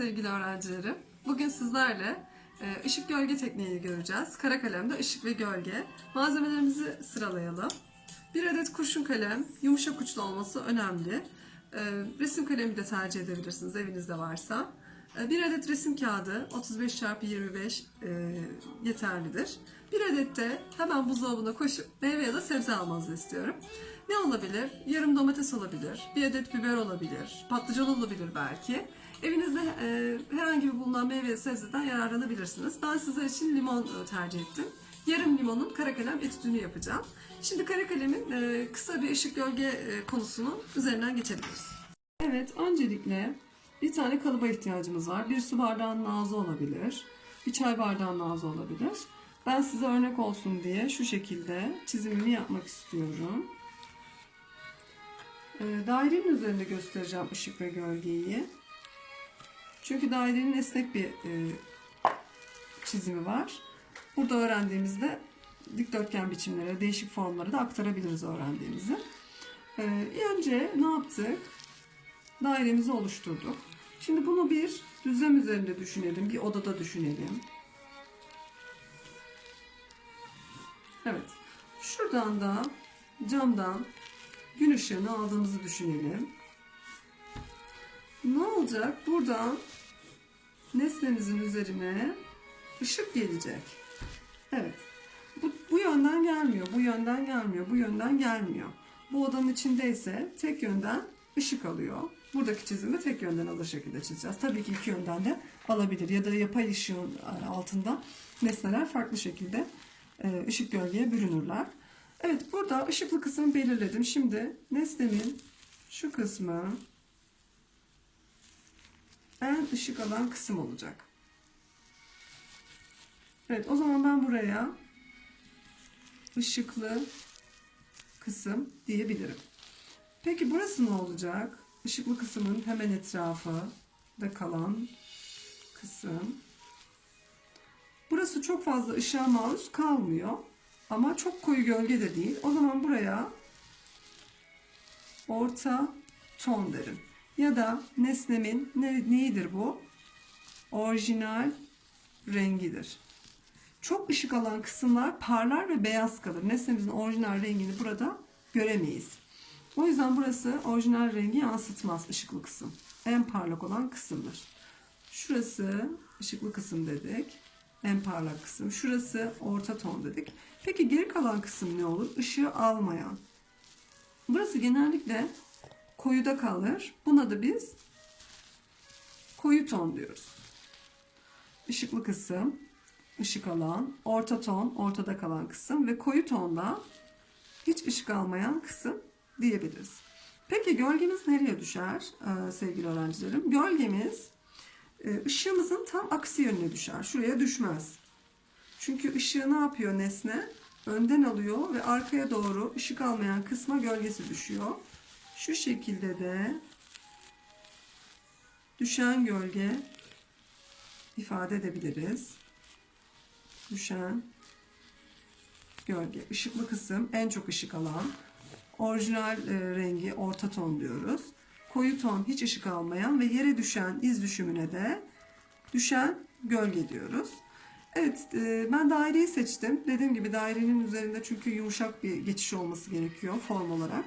sevgili öğrencilerim. Bugün sizlerle e, ışık gölge tekniğini göreceğiz. Kara kalemde ışık ve gölge. Malzemelerimizi sıralayalım. Bir adet kurşun kalem, yumuşak uçlu olması önemli. E, Resim kalemi de tercih edebilirsiniz evinizde varsa. E, Bir adet resim kağıdı 35 x 25 e, yeterlidir. Bir adet de hemen buzdolabına koşup meyve ya da sebze almanızı istiyorum. Ne olabilir? Yarım domates olabilir, bir adet biber olabilir, patlıcan olabilir belki. Evinizde e, herhangi bir bulunan meyve ve sebzeden yararlanabilirsiniz. Ben sizler için limon e, tercih ettim. Yarım limonun kara kalem etüdünü yapacağım. Şimdi kara kalemin e, kısa bir ışık gölge e, konusunun üzerinden geçebiliriz. Evet, öncelikle bir tane kalıba ihtiyacımız var. Bir su bardağının ağzı olabilir. Bir çay bardağının ağzı olabilir. Ben size örnek olsun diye şu şekilde çizimimi yapmak istiyorum. E, dairenin üzerinde göstereceğim ışık ve gölgeyi. Çünkü dairenin esnek bir e, çizimi var. Burada öğrendiğimizde dikdörtgen biçimlere, değişik formlara da aktarabiliriz öğrendiğimizi. E, önce ne yaptık? Dairemizi oluşturduk. Şimdi bunu bir düzlem üzerinde düşünelim, bir odada düşünelim. Evet. Şuradan da camdan gün ışığını aldığımızı düşünelim. Ne olacak? Buradan nesnemizin üzerine ışık gelecek. Evet. Bu, bu yönden gelmiyor, bu yönden gelmiyor, bu yönden gelmiyor. Bu odanın içindeyse tek yönden ışık alıyor. Buradaki çizimi tek yönden alır şekilde çizeceğiz. Tabii ki iki yönden de alabilir ya da yapay ışığın e, altında nesneler farklı şekilde e, ışık gölgeye bürünürler. Evet burada ışıklı kısmı belirledim. Şimdi nesnemin şu kısmı en ışık alan kısım olacak. Evet o zaman ben buraya ışıklı kısım diyebilirim. Peki burası ne olacak? Işıklı kısmın hemen etrafı da kalan kısım. Burası çok fazla ışığa maruz kalmıyor. Ama çok koyu gölge de değil. O zaman buraya orta ton derim. Ya da nesnemin ne, neyidir bu? Orijinal rengidir. Çok ışık alan kısımlar parlar ve beyaz kalır. Nesnemizin orijinal rengini burada göremeyiz. O yüzden burası orijinal rengi yansıtmaz ışıklı kısım. En parlak olan kısımdır. Şurası ışıklı kısım dedik. En parlak kısım. Şurası orta ton dedik. Peki geri kalan kısım ne olur? Işığı almayan. Burası genellikle koyuda kalır. Buna da biz koyu ton diyoruz. Işıklı kısım, ışık alan, orta ton, ortada kalan kısım ve koyu tonda hiç ışık almayan kısım diyebiliriz. Peki gölgemiz nereye düşer ee, sevgili öğrencilerim? Gölgemiz e, ışığımızın tam aksi yönüne düşer. Şuraya düşmez. Çünkü ışığı ne yapıyor nesne? Önden alıyor ve arkaya doğru ışık almayan kısma gölgesi düşüyor. Şu şekilde de düşen gölge ifade edebiliriz. Düşen gölge. Işıklı kısım en çok ışık alan. Orijinal e, rengi orta ton diyoruz. Koyu ton hiç ışık almayan ve yere düşen iz düşümüne de düşen gölge diyoruz. Evet e, ben daireyi seçtim. Dediğim gibi dairenin üzerinde çünkü yumuşak bir geçiş olması gerekiyor form olarak.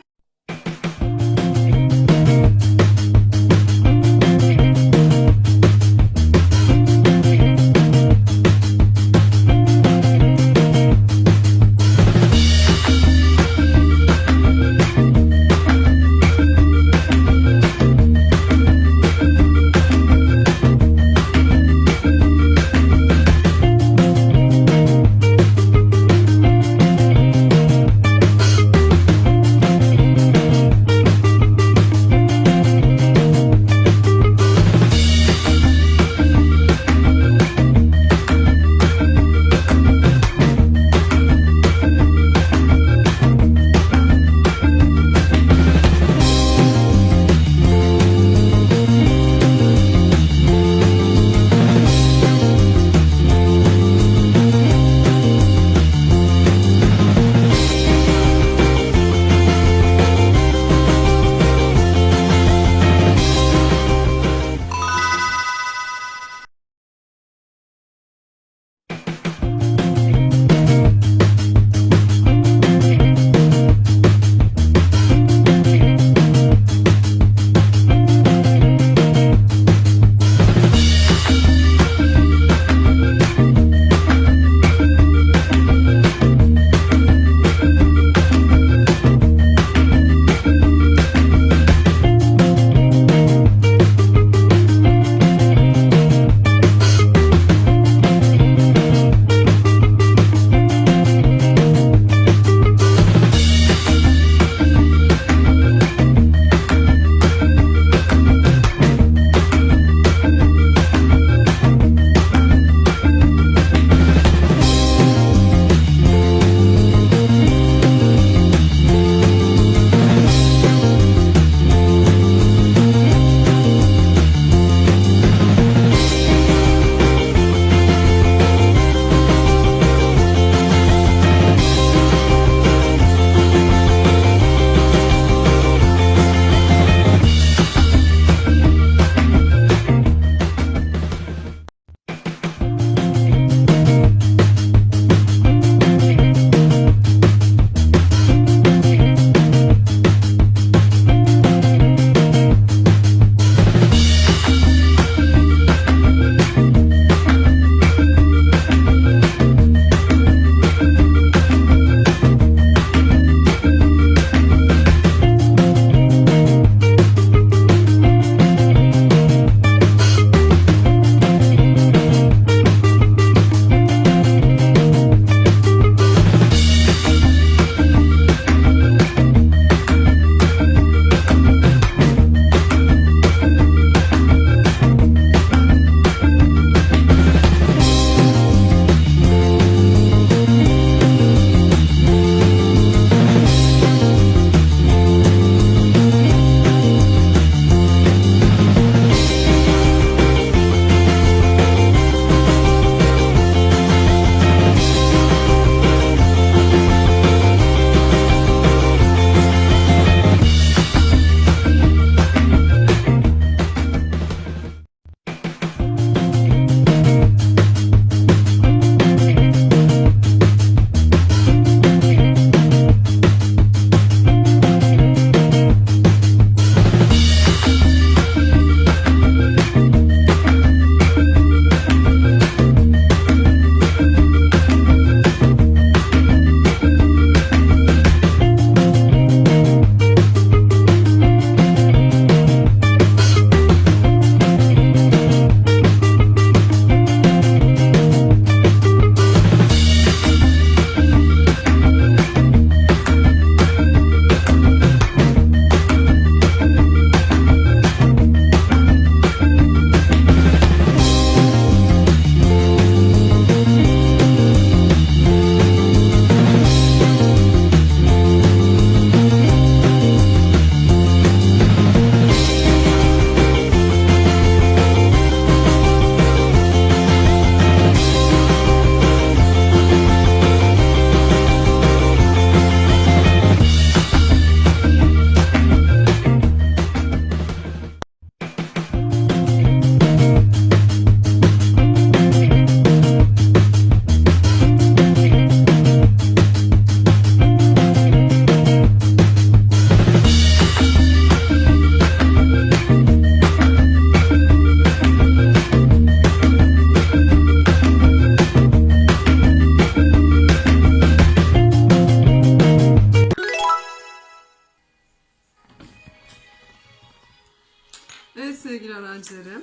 Öğrencilerim.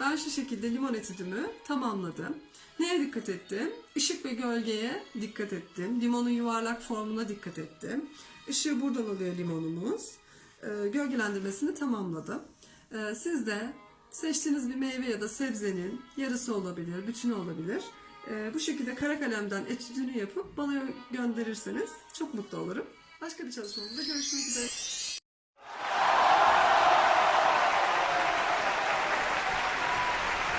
Ben şu şekilde limon etüdümü tamamladım. Neye dikkat ettim? Işık ve gölgeye dikkat ettim. Limonun yuvarlak formuna dikkat ettim. Işığı buradan alıyor limonumuz. Ee, gölgelendirmesini tamamladım. Ee, siz de seçtiğiniz bir meyve ya da sebzenin yarısı olabilir, bütünü olabilir. Ee, bu şekilde kara kalemden etüdünü yapıp bana gönderirseniz çok mutlu olurum. Başka bir çalışmamızda görüşmek üzere.